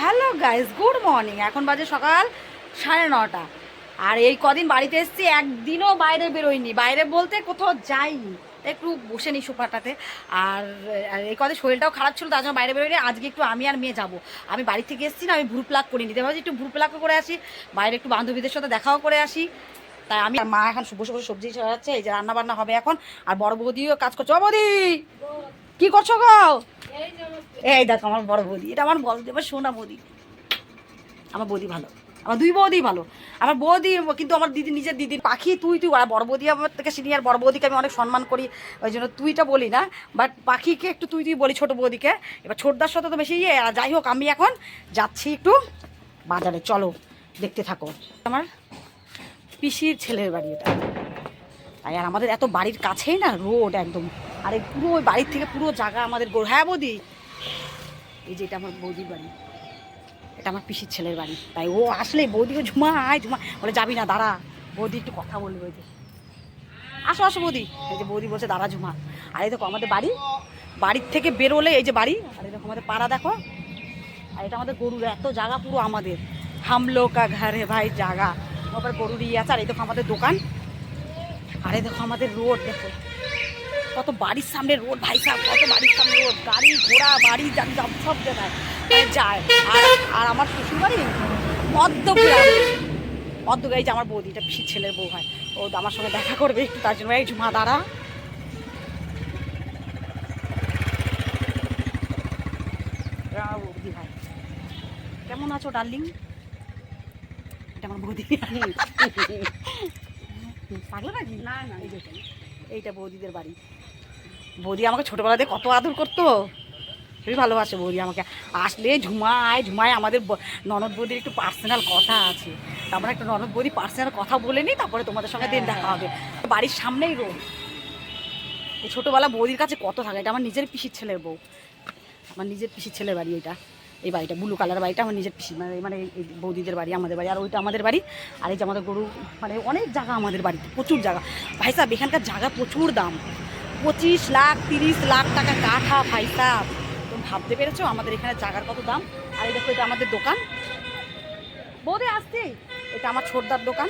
Hello guys good morning এখন বাজে সকাল সাড়ে নটা। আর এই কদিন বাড়িতে এসেছি, একদিনও বাইরে বেরোয়নি বাইরে বলতে কোথাও যাইনি। একটু বসে নিই সোফাটাতে। আর এই কদিন শরীরটাও খারাপ ছিল, তার জন্য বাইরে বেরোয়নি আজকে একটু আমি আর মেয়ে যাব। আমি বাড়ি থেকে এসেছি না, আমি ভুল প্লাক করে নিতে। ভাবছি একটু ভুল প্লাকও করে আসি, বাইরে একটু বান্ধবীদের সাথে দেখাও করে আসি। তাই আমি মা এখন বসে বসে সবজি ছড়াচ্ছে, এই যে রান্না বান্না হবে এখন। আর বড় বৌদিও কাজ করছে। বৌদি! কি করছ গো? এই দেখো আমার বড় বৌদি এটা আমার বড় এবার সোনা বৌদি। আমার বৌদি ভালো আমার দুই বৌদি ভালো। আমার বৌদি কিন্তু আমার দিদি নিজের দিদির পাখি তুই তুই আর বড় বৌদি আমার থেকে সিনিয়র বড় বৌদিকে আমি অনেক সম্মান করি ওই জন্য তুইটা বলি না। বাট পাখিকে একটু তুই তুই বলি ছোট বৌদিকে। এবার ছোটদার সাথে তো বেশি ইয়ে আর যাই হোক আমি এখন যাচ্ছি একটু বাজারে। চলো দেখতে থাকো। আমার পিসির ছেলের বাড়ি এটা। তাই আর আমাদের এত বাড়ির কাছেই না রোড একদম। আর এই পুরো ওই বাড়ির থেকে পুরো জায়গা আমাদের গো- হ্যাঁ বৌদি। এই যে এটা আমার বৌদির বাড়ি। এটা আমার পিসির ছেলের বাড়ি। তাই ও আসলে বৌদিকে ঝুমা আয় ঝুমা বলে, যাবি না, দাঁড়া। বৌদি একটু কথা বলবে ওই যে। আসো আসো বৌদি। এই যে বৌদি বলছে, দাঁড়া, ঝুমা। আর এই দেখো, আমাদের বাড়ি, বাড়ির থেকে বেরোলে এই যে বাড়ি, আর এই দেখো, আমাদের পাড়া দেখো। আর এটা আমাদের গরুর, এত জায়গা পুরো আমাদের। হামলো কা ঘরে ভাই, জায়গা। আবার গরুর ইয়ে আছে, আর এই দেখো আমাদের দোকান। আর দেখো, আমাদের রোড, দেখো। কত বাড়ির সামনে রোড ভাই সাহেব কত বাড়ির সামনে রোড গাড়ি ঘোড়া বাড়ি যান সব সব জায়গায়। মানে যায়। আর আর আমার শ্বশুরবাড়ি বাড়ি মদ্যগ্রাম মদ্যগ্রাম যে আমার বৌদিটা পিসির ছেলের বউ হয়। ও আমার সঙ্গে দেখা করবে একটু তার জন্য এই ঝুমা দাঁড়া। বৌদি কেমন আছো ডার্লিং? এটা আমার বৌদি। পাগলো নাকি? না না এই এইটা বৌদিদের বাড়ি। বৌদি আমাকে ছোটোবেলাতে কত আদর করতো। খুবই ভালোবাসে বৌদি আমাকে। আসলে ঝুমায় ঝুমায় আমাদের ননদ বৌদির একটু পার্সোনাল কথা আছে। তারপরে একটা ননদ বৌদি পার্সোনাল কথা বলে নিই, তারপরে তোমাদের সঙ্গে দিন দেখা হবে। বাড়ির সামনেই রোড। এই ছোটোবেলা বৌদির কাছে কত থাকে, এটা আমার নিজের পিসির ছেলের বউ। আমার নিজের পিসির ছেলের বাড়ি এটা, এই বাড়িটা, ব্লু কালার বাড়িটা আমার নিজের পিসি মানে মানে এই বৌদিদের বাড়ি, আমাদের বাড়ি, আর ওইটা আমাদের বাড়ি। আর এই যে আমাদের গরু মানে অনেক জায়গা আমাদের বাড়িতে, প্রচুর জায়গা। ভাই সাহেব, এখানকার জায়গা প্রচুর দাম। পঁচিশ লাখ, তিরিশ লাখ টাকা কাঠা ভাই সাহেব তুমি ভাবতে পেরেছ আমাদের এখানে জায়গার কত দাম? আর এই দেখো, এটা আমাদের দোকান। বৌদি, আসছি। এটা আমার ছোটদার দোকান।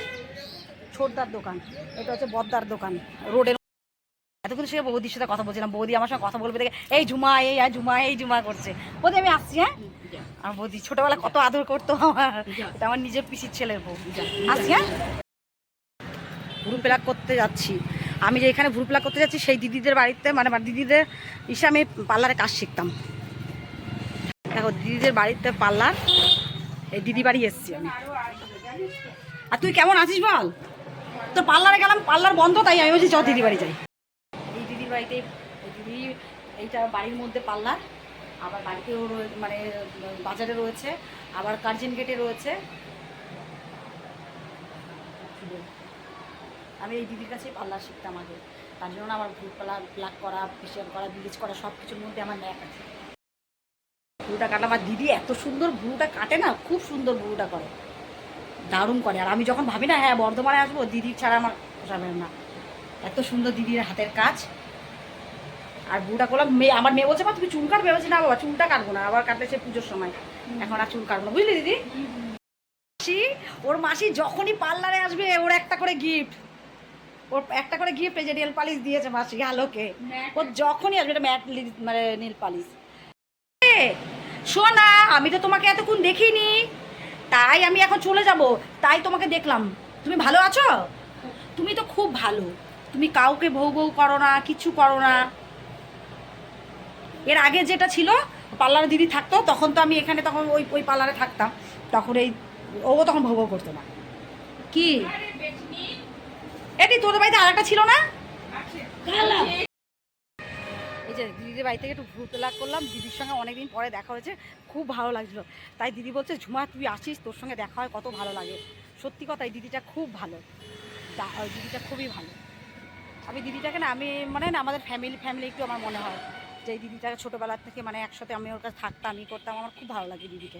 ছোটদার দোকান। এটা হচ্ছে বদ্দার দোকান। রোডের এতক্ষণ সে বৌদির সাথে কথা বলছিলাম। বৌদি আমার সঙ্গে কথা বলবে দেখে, এই ঝুমা, এই আর ঝুমা, এই ঝুমা করছে। বৌদি, আমি আসছি হ্যাঁ? আমার বৌদি ছোটবেলা কত আদর করতো আমার। এটা আমার নিজের পিসির ছেলের বউ। আসছি হ্যাঁ? প্লাক করতে যাচ্ছি। আমি যে এখানে ভুরু প্লাক করতে যাচ্ছি, সেই দিদিদের বাড়িতে মানে দিদিদের ইসে আমি পার্লারে কাজ শিখতাম। দেখো, দিদিদের বাড়িতে পার্লার, এই দিদি বাড়ি এসছি আমি। আর তুই কেমন আছিস বল? তো পার্লারে গেলাম, পার্লার বন্ধ, তাই আমি বলছি, চ দিদি বাড়ি যাই। এই দিদির বাড়িতে দিদি, এইটা বাড়ির মধ্যে পার্লার, আবার বাড়িতেও মানে বাজারে রয়েছে, আবার কার্জন গেটে রয়েছে। আমি এই দিদির কাছেই পার্লার শিখতাম আগে। তার জন্য আমার ভুল পার্লার প্লাক করা ফেশিয়াল করা ব্লিচ করা সব কিছুর মধ্যে আমার ন্যাক আছে। ভুরুটা কাটা আমার দিদি এত সুন্দর ভুরুটা কাটে না খুব সুন্দর ভুরুটা করে। দারুণ করে। আর আমি যখন ভাবি না হ্যাঁ বর্ধমানে আসব দিদি ছাড়া আমার পোষাবে না। এত সুন্দর দিদির হাতের কাজ। আর বুড়া করলাম মেয়ে আমার মেয়ে বলছে মা তুমি চুল কাটবে? বলছি না বাবা চুলটা কাটবো না। আবার কাটলে সে পুজোর সময়। এখন আর চুল কাটবো না। বুঝলি দিদি? মাসি ওর মাসি যখনই পার্লারে আসবে ওর একটা করে গিফট ওর একটা করে গিফট এই যে নেল পালিশ দিয়েছে মাসি আলোকে। ওর যখনই আসবে এটা ম্যাট মানে নীল পালিশ শোনা আমি তো তোমাকে এতক্ষণ দেখিনি। তাই আমি এখন চলে যাব। তাই তোমাকে দেখলাম। তুমি ভালো আছো? তুমি তো খুব ভালো। তুমি কাউকে বউ বউ করো না কিছু করো না। এর আগে যেটা ছিল পার্লারে দিদি থাকতো তখন তো আমি এখানে তখন ওই ওই পার্লারে থাকতাম। তখন এই ও তখন ভোগ করতো না। কি? এটি তোদের বাড়িতে আরেকটা ছিল না? এই যে দিদিদের বাড়ি থেকে একটু ঘুরতে লাগ করলাম দিদির সঙ্গে অনেকদিন পরে দেখা হয়েছে খুব ভালো লাগছিল তাই দিদি বলছে ঝুমা তুই আসিস তোর সঙ্গে দেখা হয় কত ভালো লাগে। সত্যি কথা এই দিদিটা খুব ভালো। দিদিটা খুবই ভালো। আমি দিদিটাকে না আমি মানে না আমাদের ফ্যামিলি ফ্যামিলি একটু আমার মনে হয় যে এই দিদিটাকে ছোটোবেলার থেকে মানে একসাথে আমি ওর কাছে থাকতাম ই করতাম আমার খুব ভালো লাগে দিদিকে।